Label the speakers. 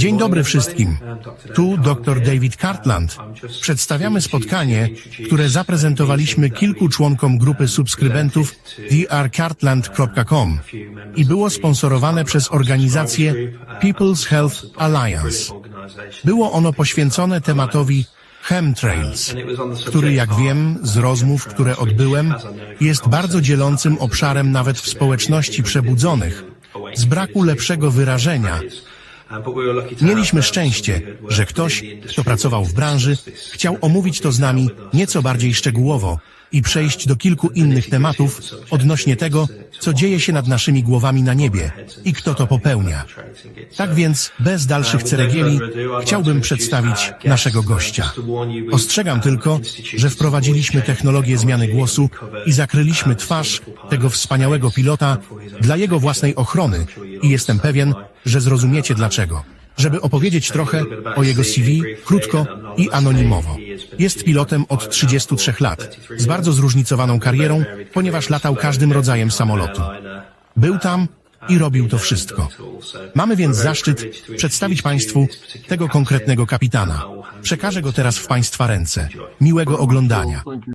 Speaker 1: Dzień dobry wszystkim. Tu dr David Cartland. Przedstawiamy spotkanie, które zaprezentowaliśmy kilku członkom grupy subskrybentów drcartland.com i było sponsorowane przez organizację People's Health Alliance. Było ono poświęcone tematowi chemtrails, który jak wiem z rozmów, które odbyłem, jest bardzo dzielącym obszarem nawet w społeczności przebudzonych, z braku lepszego wyrażenia. Mieliśmy szczęście, że ktoś, kto pracował w branży, chciał omówić to z nami nieco bardziej szczegółowo i przejść do kilku innych tematów odnośnie tego, co dzieje się nad naszymi głowami na niebie i kto to popełnia. Tak więc, bez dalszych ceregieli, chciałbym przedstawić naszego gościa. Ostrzegam tylko, że wprowadziliśmy technologię zmiany głosu i zakryliśmy twarz tego wspaniałego pilota dla jego własnej ochrony i jestem pewien, że zrozumiecie dlaczego. Żeby opowiedzieć trochę o jego CV, krótko i anonimowo. Jest pilotem od 33 lat, z bardzo zróżnicowaną karierą, ponieważ latał każdym rodzajem samolotu. Był tam i robił to wszystko. Mamy więc zaszczyt przedstawić Państwu tego konkretnego kapitana. Przekażę go teraz w Państwa ręce. Miłego oglądania.